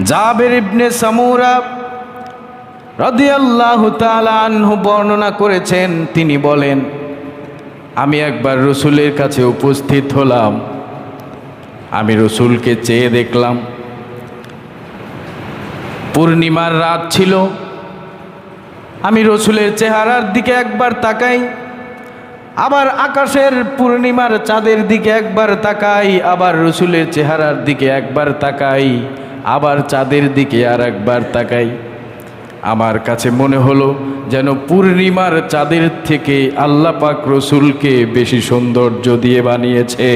জাবের ইবনে সামুরা রাদিয়াল্লাহু তাআলা আনহু বর্ণনা করেছেন, তিনি বলেন, আমি একবার রসুলের কাছে উপস্থিত হলাম, আমি রসুলকে চেয়ে দেখলাম। পূর্ণিমার রাত ছিল, আমি রসুলের চেহারার দিকে একবার তাকাই, আবার আকাশের পূর্ণিমার চাঁদের দিকে একবার তাকাই, আবার রসুলের চেহারার দিকে একবার তাকাই আবার চাঁদের দিকে আর একবার তাকাই। আমার কাছে মনে হলো যেন পূর্ণিমার চাঁদের থেকে আল্লাহ পাক রসুলকে বেশি সৌন্দর্য দিয়ে বানিয়েছে।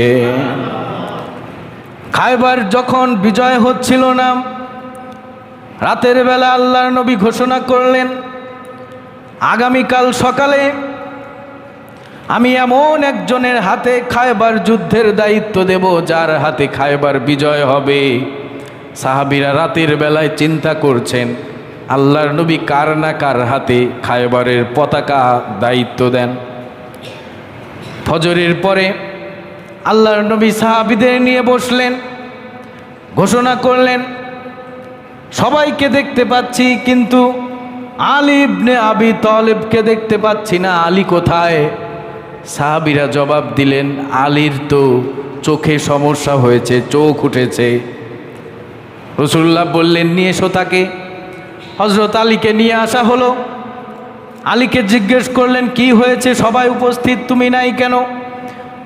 খাইবার যখন বিজয় হচ্ছিল না, রাতের বেলা আল্লাহর নবী ঘোষণা করলেন, আগামীকাল সকালে আমি এমন একজনের হাতে খায়বার যুদ্ধের দায়িত্ব দেব যার হাতে খায়বার বিজয় হবে। সাহাবিরা রাতের বেলায় চিন্তা করছেন, আল্লাহর নবী কার না কার হাতে খায়বারের পতাকা দায়িত্ব দেন। ফজরের পরে আল্লাহর নবী সাহাবিদের নিয়ে বসলেন, ঘোষণা করলেন, সবাইকে দেখতে পাচ্ছি, কিন্তু আলী ইবনে আবি তলেবকে দেখতে পাচ্ছি না, আলী কোথায়? সাহাবিরা জবাব দিলেন, আলীর তো চোখে সমস্যা হয়েছে, চোখ উঠেছে। রসুল্লাহ বললেন, নিয়ে এসো তাকে। হজরত আলীকে নিয়ে আসা হলো। আলীকে জিজ্ঞেস করলেন, কি হয়েছে? সবাই উপস্থিত, তুমি নাই কেন?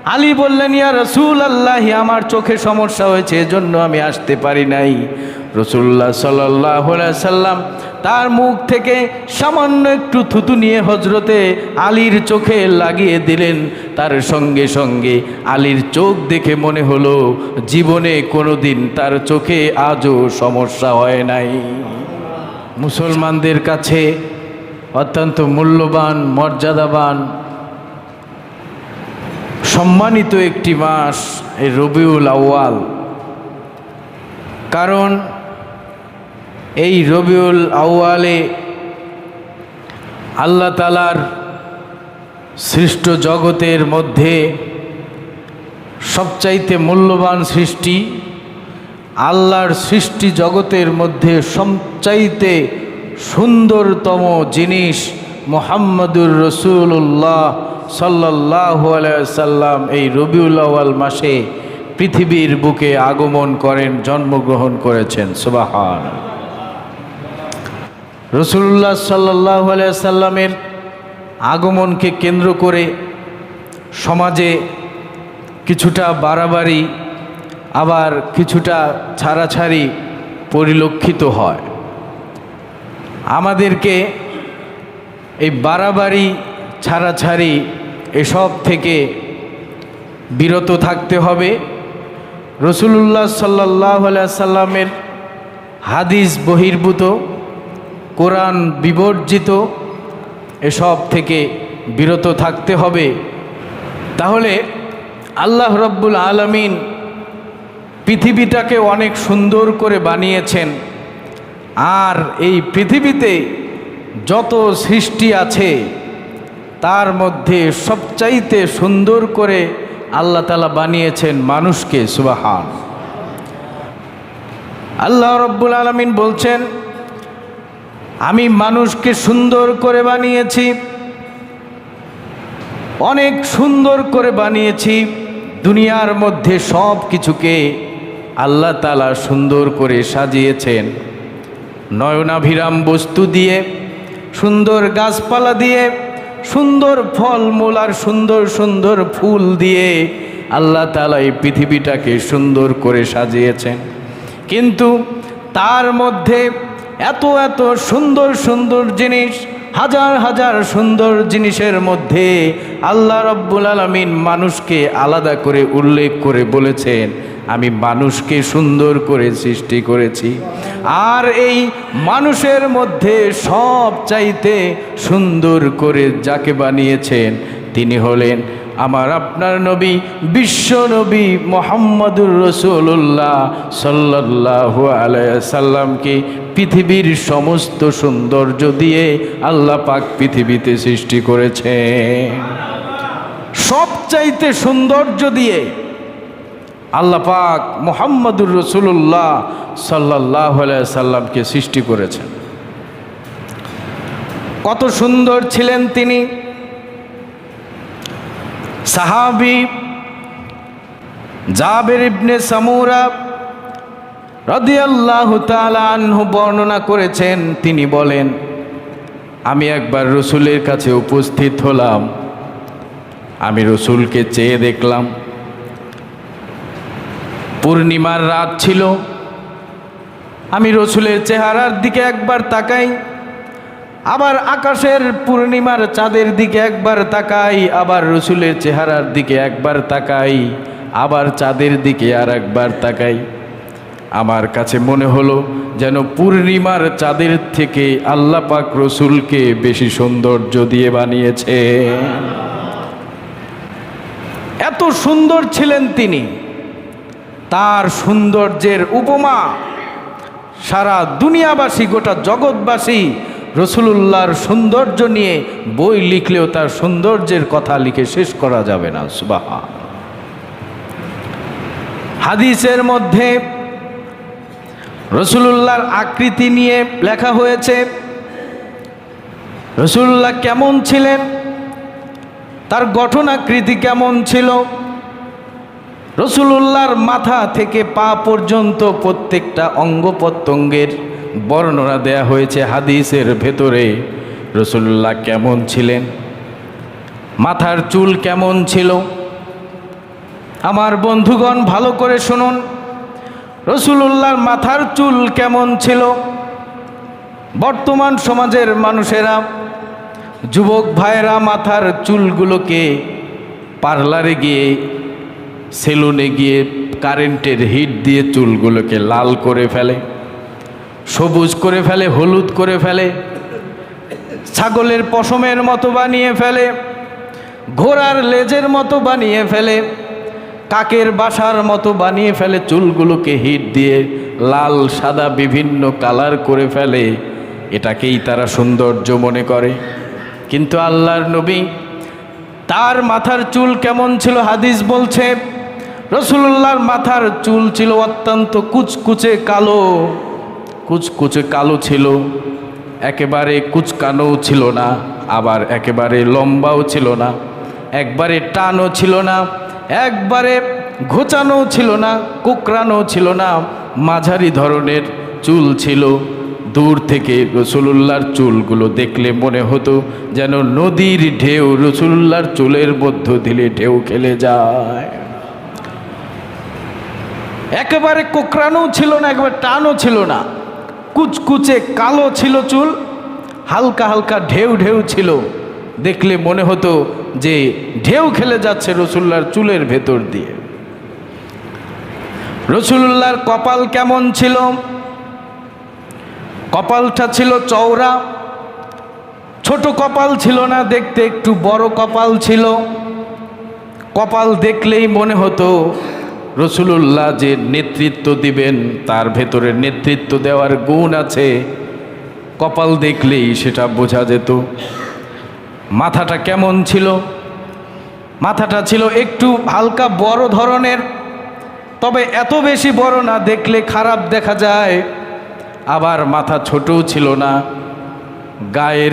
আলী বললেন, ইয়া রসুল আল্লাহ আমার চোখে সমস্যা হয়েছে, এজন্য আমি আসতে পারি নাই। রসুল্লাহ সাল্লাহ সাল্লাম তার মুখ থেকে সামান্য একটু থুতু নিয়ে হজরতে আলীর চোখে লাগিয়ে দিলেন। তার সঙ্গে সঙ্গে আলীর চোখ দেখে মনে হলো, জীবনে কোনো দিন তার চোখে আজও সমস্যা হয় নাই। মুসলমানদের কাছে অত্যন্ত মূল্যবান, মর্যাদাবান, সম্মানিত একটি মাস এই রবিউল আউয়াল। কারণ এই রবিউল আউয়ালে আল্লাহ তালার সৃষ্ট জগতের মধ্যে সবচাইতে মূল্যবান সৃষ্টি, আল্লাহর সৃষ্টি জগতের মধ্যে সবচাইতে সুন্দরতম জিনিস মোহাম্মদুর রসুল্লাহ সাল্লাহ সাল্লাম এই রবিউল আউয়াল মাসে পৃথিবীর বুকে আগমন করেন, জন্মগ্রহণ করেছেন। সুবাহান রসুল্লাহ সাল্লাহ সাল্লামের আগমনকে কেন্দ্র করে সমাজে কিছুটা বাড়াবাড়ি, আবার কিছুটা ছাড়াছাড়ি পরিলক্ষিত হয়। আমাদেরকে এই বাড়াবাড়ি, ছাড়াছাড়ি এসব থেকে বিরত থাকতে হবে। রসুল্লাহ সাল্লাহ সাল্লামের হাদিস বহির্ভূত। কোরআন বিবর্জিত, এসব থেকে বিরত থাকতে হবে। তাহলে আল্লাহ রব্বুল আলমিন পৃথিবীটাকে অনেক সুন্দর করে বানিয়েছেন। আর এই পৃথিবীতে যত সৃষ্টি আছে, তার মধ্যে সবচাইতে সুন্দর করে আল্লাহ তালা বানিয়েছেন মানুষকে, সুবাহান। আল্লাহ রব্বুল আলমিন বলছেন আমি মানুষকে সুন্দর করে বানিয়েছি। অনেক সুন্দর করে বানিয়েছি। দুনিয়ার মধ্যে সব কিছুকে আল্লাহ তালা সুন্দর করে সাজিয়েছেন। নয়নাভিরাম বস্তু দিয়ে, সুন্দর গাছপালা দিয়ে, সুন্দর ফলমূল আর সুন্দর সুন্দর ফুল দিয়ে আল্লাহ তালা এই পৃথিবীটাকে সুন্দর করে সাজিয়েছেন। কিন্তু তার মধ্যে এত এত সুন্দর সুন্দর জিনিস, হাজার হাজার সুন্দর জিনিসের মধ্যে আল্লাহ রব্বুল আলমিন মানুষকে আলাদা করে উল্লেখ করে বলেছেন, আমি মানুষকে সুন্দর করে সৃষ্টি করেছি। আর এই মানুষের মধ্যে সব চাইতে সুন্দর করে যাকে বানিয়েছেন, তিনি হলেন আমার আপনার নবী, বিশ্ব নবী মোহাম্মদুর রসুল্লাহ সাল্লাহ আলাইসাল্লামকে পৃথিবীর সমস্ত সৌন্দর্য দিয়ে আল্লাহ পাক পৃথিবীতে সৃষ্টি করেছে। সবচাইতে সৌন্দর্য দিয়ে আল্লাহ পাক মোহাম্মদুর রসুল্লাহ সাল্লাহ সাল্লামকে সৃষ্টি করেছেন। কত সুন্দর ছিলেন তিনি। সাহাবি জাবের ইবনে সামুরা রাদিয়াল্লাহু তাআলা আনহু বর্ণনা করেছেন, তিনি বলেন, আমি একবার রসুলের কাছে উপস্থিত হলাম। আমি রসুলকে চেয়ে দেখলাম। পূর্ণিমার রাত ছিল। আমি রসুলের চেহারার দিকে একবার তাকাই। আবার আকাশের পূর্ণিমার চাঁদের দিকে একবার তাকাই। আবার রসুলের চেহারার দিকে একবার তাকাই। আবার চাঁদের দিকে আর একবার তাকাই। আমার কাছে মনে হলো যেন পূর্ণিমার চাঁদের থেকে আল্লাহ পাক রসুলকে বেশি সৌন্দর্য দিয়ে বানিয়েছে। এত সুন্দর ছিলেন তিনি। তার সৌন্দর্যের উপমা সারা দুনিয়াবাসী, গোটা জগৎবাসী রসুলুল্লাহর সৌন্দর্য নিয়ে বই লিখলেও তার সৌন্দর্যের কথা লিখে শেষ করা যাবে না সুবাহ হাদিসের মধ্যে রসুলুল্লাহর আকৃতি নিয়ে লেখা হয়েছে রসুল্লাহ কেমন ছিলেন? তার গঠন আকৃতি কেমন ছিল? রসুলুল্লাহর মাথা থেকে পা পর্যন্ত প্রত্যেকটা অঙ্গ প্রত্যঙ্গের বর্ণনা দেয়া হয়েছে হাদিসের ভেতরে। রসুল্লাহ কেমন ছিলেন? মাথার চুল কেমন ছিল? আমার বন্ধুগণ, ভালো করে শুনুন। রসুলুল্লাহর মাথার চুল কেমন ছিল? বর্তমান সমাজের মানুষেরা, যুবক ভাইয়েরা মাথার চুলগুলোকে পার্লারে গিয়ে, সেলুনে গিয়ে কারেন্টের হিট দিয়ে চুলগুলোকে লাল করে ফেলে, সবুজ করে ফেলে, হলুদ করে ফেলে, ছাগলের পশমের মতো বানিয়ে ফেলে, ঘোড়ার লেজের মতো বানিয়ে ফেলে কাকের বাসার মতো বানিয়ে ফেলে, চুলগুলোকে হিট দিয়ে লাল, সাদা, বিভিন্ন কালার করে ফেলে। এটাকেই তারা সৌন্দর্য মনে করে। কিন্তু আল্লাহর নবী তার মাথার চুল কেমন ছিল হাদিস বলছে রসুল্লাহর মাথার চুল ছিল অত্যন্ত কুচকুচে কালো। কুচকুচে কালো ছিল, একেবারে কুচকানোও ছিল না, আবার একেবারে লম্বাও ছিল না, একবারে টানও ছিল না একবারে ঘোচানো ছিল না কোকরানো ছিল না, মাঝারি ধরনের চুল ছিল। দূর থেকে রসুলুল্লাহর চুলগুলো দেখলে মনে হতো যেন নদীর ঢেউ রসুলুল্লাহর চুলের মধ্য দিলে ঢেউ খেলে যায়। একেবারে কোকরানো ছিল না, একেবারে টানও ছিল না। কুচকুচে কালো ছিল চুল, হালকা হালকা ঢেউ ঢেউ ছিল। দেখলে মনে হতো যে ঢেউ খেলে যাচ্ছে রসুল্লার চুলের ভেতর দিয়ে। রসুল্লাহর কপাল কেমন ছিল? কপালটা ছিল চওড়া। ছোট কপাল ছিল না, দেখতে একটু বড় কপাল ছিল। কপাল দেখলেই মনে হতো রসুলুল্লাহ যে নেতৃত্ব দিবেন, তার ভেতরে নেতৃত্ব দেওয়ার গুণ আছে। কপাল দেখলেই সেটা বোঝা যেত। মাথাটা কেমন ছিল? মাথাটা ছিল একটু হালকা বড় ধরনের। তবে এত বেশি বড় না, দেখলে খারাপ দেখা যায়। আবার মাথা ছোটও ছিল না। গায়ের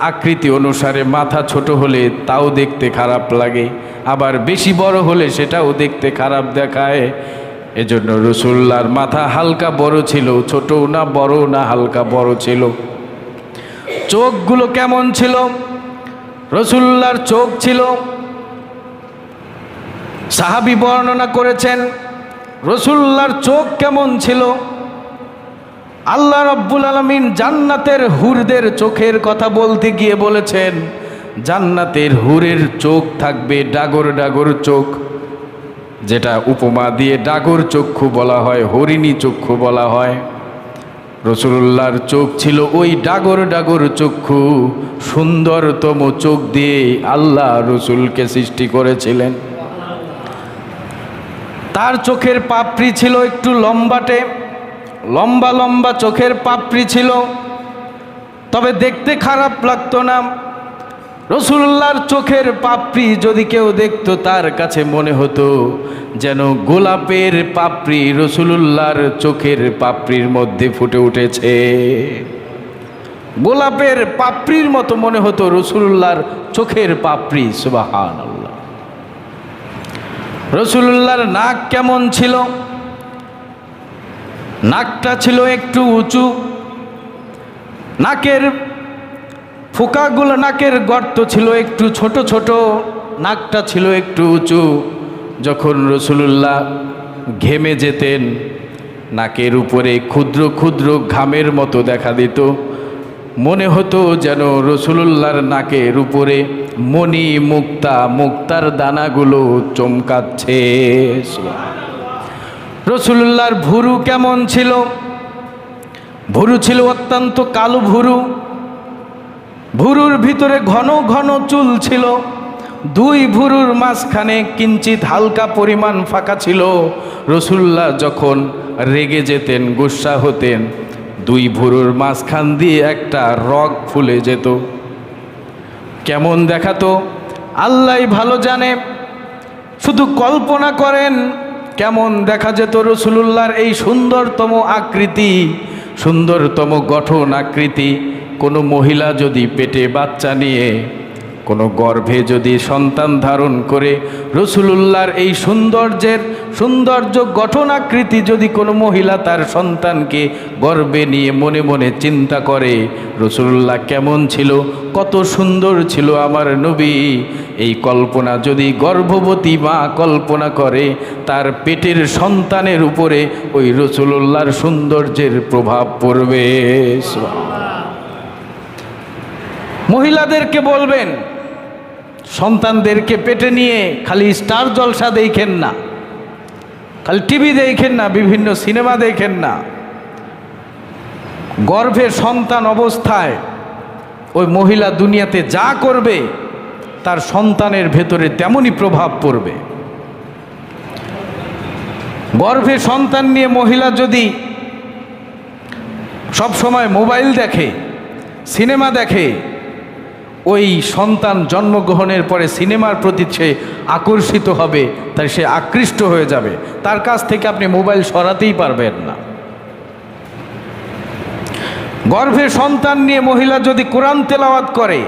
আকৃতি অনুসারে মাথা ছোট হলে তাও দেখতে খারাপ লাগে। আবার বেশি বড় হলে সেটাও দেখতে খারাপ দেখায়। এজন্য রসুল্লার মাথা হালকা বড় ছিল, ছোটও না, বড়ও না, হালকা বড় ছিল। চোখগুলো কেমন ছিল? রসুল্লার চোখ ছিল। সাহাবি বর্ণনা করেছেন রসুল্লার চোখ কেমন ছিল? আল্লাহ রব্বুল আলমিন জান্নাতের হুরদের চোখের কথা বলতে গিয়ে বলেছেন, জান্নাতের হুরের চোখ থাকবে ডাগর ডাগর চোখ। যেটা উপমা দিয়ে ডাগর চক্ষু বলা হয়, হরিণী চক্ষু বলা হয়। রসুল্লাহর চোখ ছিল ওই ডাগর ডাগর চক্ষু। সুন্দরতম চোখ দিয়ে আল্লাহ রসুলকে সৃষ্টি করেছিলেন। তার চোখের পাপড়ি ছিল একটু লম্বাটে। লম্বা লম্বা চোখের পাপড়ি ছিল। তবে দেখতে খারাপ লাগতো না। রসুল্লাহর চোখের পাপড়ি যদি কেউ দেখতো, তার কাছে মনে হতো যেন গোলাপের পাপড়ি রসুলুল্লাহর চোখের পাপড়ির মধ্যে ফুটে উঠেছে। গোলাপের পাপড়ির মতো মনে হতো রসুলুল্লাহর চোখের পাপড়ি সুবাহান রসুলুল্লাহর নাক কেমন ছিল? নাকটা ছিল একটু উঁচু। নাকের ফোকাগুলো নাকের গর্ত ছিল একটু ছোট ছোট, নাকটা ছিল একটু উঁচু। যখন রসুলুল্লাহ ঘেমে যেতেন, নাকের উপরে ক্ষুদ্র ক্ষুদ্র ঘামের মতো দেখা দিত। মনে হতো যেন রসুলুল্লাহর নাকের উপরে মণি মুক্তা, মুক্তার দানাগুলো চমকাচ্ছে। রসুলুল্লাহর ভুরু কেমন ছিল? ভুরু ছিল অত্যন্ত কালো ভুরু। ভুরুর ভিতরে ঘন ঘন চুল ছিল। দুই ভুরুর মাঝখানে কিঞ্চিত হালকা পরিমাণ ফাঁকা ছিল। রসুল্লাহ যখন রেগে যেতেন, গুসা হতেন, দুই ভুরুর মাঝখান দিয়ে একটা রগ ফুলে যেত। কেমন দেখাতো? আল্লাহ ভালো জানে। শুধু কল্পনা করেন, কেমন দেখা যেত রসুলুল্লাহর এই সুন্দরতম আকৃতি, সুন্দরতম গঠন আকৃতি। কোনো মহিলা যদি পেটে বাচ্চা নিয়ে, কোনো গর্ভে যদি সন্তান ধারণ করে, রসুলুল্লাহর এই সৌন্দর্যের সৌন্দর্য গঠন আকৃতি যদি কোনো মহিলা তার সন্তানকে গর্বে নিয়ে মনে মনে চিন্তা করে, রসুলুল্লাহ কেমন ছিল, কত সুন্দর ছিল আমার নবী। এই কল্পনা যদি গর্ভবতী মা কল্পনা করে, তার পেটের সন্তানের উপরে ওই রসুলুল্লাহর সৌন্দর্যের প্রভাব পড়বে। মহিলাদেরকে বলবেন, সন্তানদেরকে পেটে নিয়ে খালি স্টার জলসা দেখেন না, খালি টিভি দেখেন না, বিভিন্ন সিনেমা দেখেন না। গর্ভে সন্তান অবস্থায় ওই মহিলা দুনিয়াতে যা করবে, তার সন্তানের ভেতরে তেমনই প্রভাব পড়বে। গর্ভে সন্তান নিয়ে মহিলা যদি সব সময় মোবাইল দেখে, সিনেমা দেখে ওই সন্তান জন্মগ্রহণের পরে সিনেমার প্রতি সে আকর্ষিত হবে তাই সে আকৃষ্ট হয়ে যাবে। তার কাছ থেকে আপনি মোবাইল সরাতেই পারবেন না। গর্ভে সন্তান নিয়ে মহিলা যদি কোরআন তেলাওয়াত করে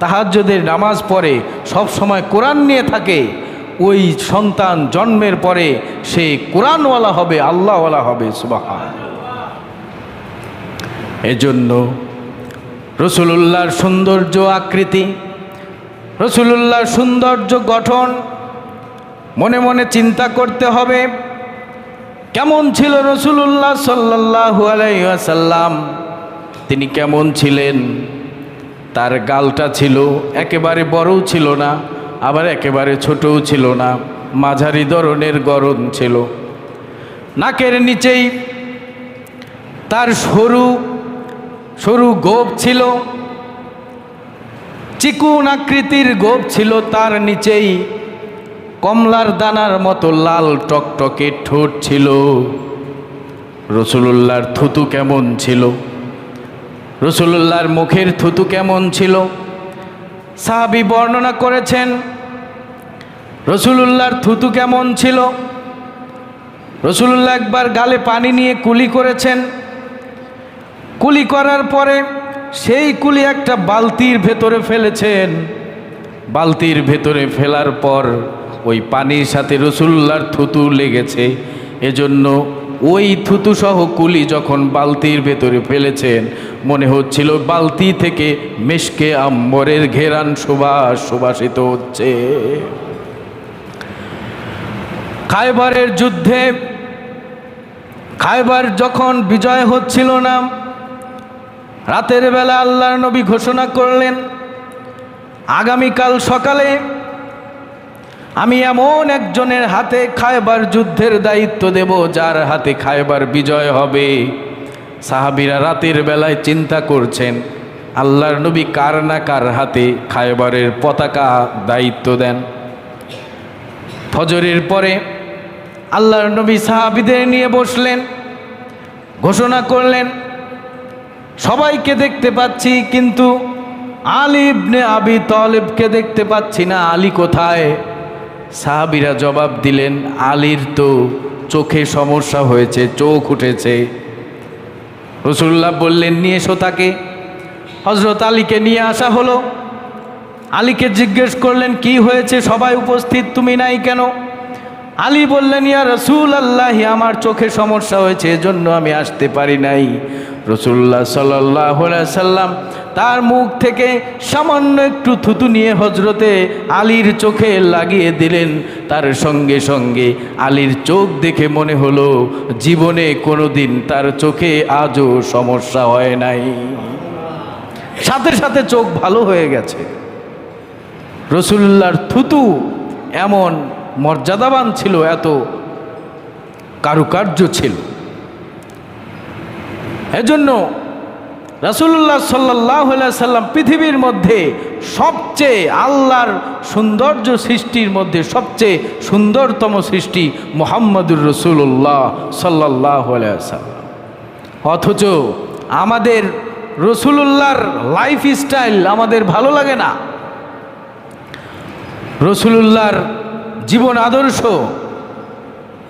তাহার যদি নামাজ পড়ে, সব সময় কোরআন নিয়ে থাকে, ওই সন্তান জন্মের পরে সে কোরআনওয়ালা হবে, আল্লাহওয়ালা হবে সুবাহ এজন্য রসুলুল্লাহর সৌন্দর্য আকৃতি, রসুলুল্লাহর সৌন্দর্য গঠন, মনে মনে চিন্তা করতে হবে, কেমন ছিল রসুলুল্লাহ সাল্লাহু আলাইসাল্লাম তিনি কেমন ছিলেন? তার গালটা ছিল একেবারে বড়ও ছিল না, আবার একেবারে ছোটও ছিল না, মাঝারি ধরনের গরম ছিল। নাকের নিচেই তার সরু সরু গোপ ছিল, চিকুন আকৃতির গোপ ছিল তার নিচেই, কমলার দানার মতো লাল টকটকে ঠোঁট ছিল। রসুলুল্লাহর থুতু কেমন ছিল? রসুলুল্লাহর মুখের থুতু কেমন ছিল? সাহাবি বর্ণনা করেছেন, রসুলুল্লাহর থুতু কেমন ছিল? রসুলুল্লাহ একবার গালে পানি নিয়ে কুলি করেছেন কুলি করার পরে সেই কুলি একটা বালতির ভেতরে ফেলেছেন। বালতির ভেতরে ফেলার পর ওই পানির সাথে রসুল্লার থুতু লেগেছে। এজন্য ওই থুতু সহ কুলি যখন বালতির ভেতরে ফেলেছেন, মনে হচ্ছিল বালতি থেকে মেশকে আম্বরের ঘেরান সুবাস সুবাসিত হচ্ছে। খাইবারের যুদ্ধে খাইবার যখন বিজয় হচ্ছিল না রাতের বেলা আল্লাহর নবী ঘোষণা করলেন, আগামীকাল সকালে আমি এমন একজনের হাতে খায়বার যুদ্ধের দায়িত্ব দেব, যার হাতে খায়বার বিজয় হবে। সাহাবিরা রাতের বেলায় চিন্তা করছেন, আল্লাহর নবী কার না কার হাতে খায়বারের পতাকা দায়িত্ব দেন? ফজরের পরে আল্লাহর নবী সাহাবিদের নিয়ে বসলেন, ঘোষণা করলেন সবাইকে দেখতে পাচ্ছি, কিন্তু আলী ইবনে আবি তলেবকে দেখতে পাচ্ছি না। আলী কোথায়? সাহাবিরা জবাব দিলেন, আলীর তো চোখে সমস্যা হয়েছে, চোখ উঠেছে। রসুল্লাহ বললেন, নিয়ে এসো তাকে। হজরত আলীকে নিয়ে আসা হলো। আলীকে জিজ্ঞেস করলেন, কি হয়েছে? সবাই উপস্থিত, তুমি নাই কেন? আলী বললেন, ইয়া রসুল আল্লাহ আমার চোখে সমস্যা হয়েছে, এজন্য আমি আসতে পারি নাই। রসুল্লাহ সাল্লাহ সাল্লাম তার মুখ থেকে সামান্য একটু থুতু নিয়ে হজরতে আলীর চোখে লাগিয়ে দিলেন। তার সঙ্গে সঙ্গে আলীর চোখ দেখে মনে হলো, জীবনে কোনোদিন তার চোখে আজও সমস্যা হয় নাই। সাথে সাথে চোখ ভালো হয়ে গেছে। রসুল্লার থুতু এমন মর্যাদাবান ছিল, এত কারুকার্য ছিল। এজন্য রাসুল্লাহ সাল্লাহ সাল্লাম পৃথিবীর মধ্যে সবচেয়ে আল্লাহর সৌন্দর্য সৃষ্টির মধ্যে সবচেয়ে সুন্দরতম সৃষ্টি মোহাম্মদুর রসুল্লাহ সাল্লাহ সাল্লাম অথচ আমাদের রসুলুল্লাহর লাইফ স্টাইল আমাদের ভালো লাগে না। রসুলুল্লাহর জীবন আদর্শ,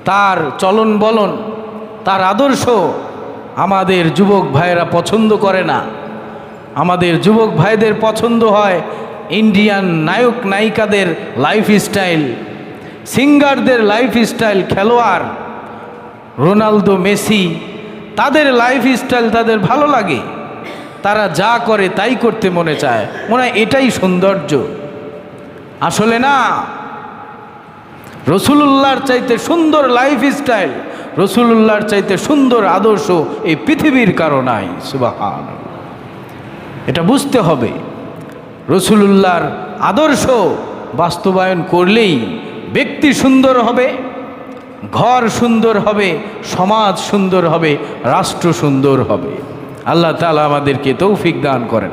তার চলন বলন, তার আদর্শ আমাদের যুবক ভাইয়েরা পছন্দ করে না। আমাদের যুবক ভাইদের পছন্দ হয় ইন্ডিয়ান নায়ক নায়িকাদের লাইফ স্টাইল সিঙ্গারদের লাইফ স্টাইল খেলোয়াড়, রোনালদো, মেসি, তাদের লাইফ স্টাইল তাদের ভালো লাগে। তারা যা করে তাই করতে মনে চায়। মনে হয় এটাই সৌন্দর্য। আসলে না, রসুলুল্লাহর চাইতে সুন্দর লাইফ স্টাইল রসুলুল্লাহর চাইতে সুন্দর আদর্শ এই পৃথিবীর কারও নাই সুবাহান এটা বুঝতে হবে রসুলুল্লাহর আদর্শ বাস্তবায়ন করলেই ব্যক্তি সুন্দর হবে, ঘর সুন্দর হবে, সমাজ সুন্দর হবে, রাষ্ট্র সুন্দর হবে। আল্লাহ তালা আমাদেরকে তৌফিক দান করেন।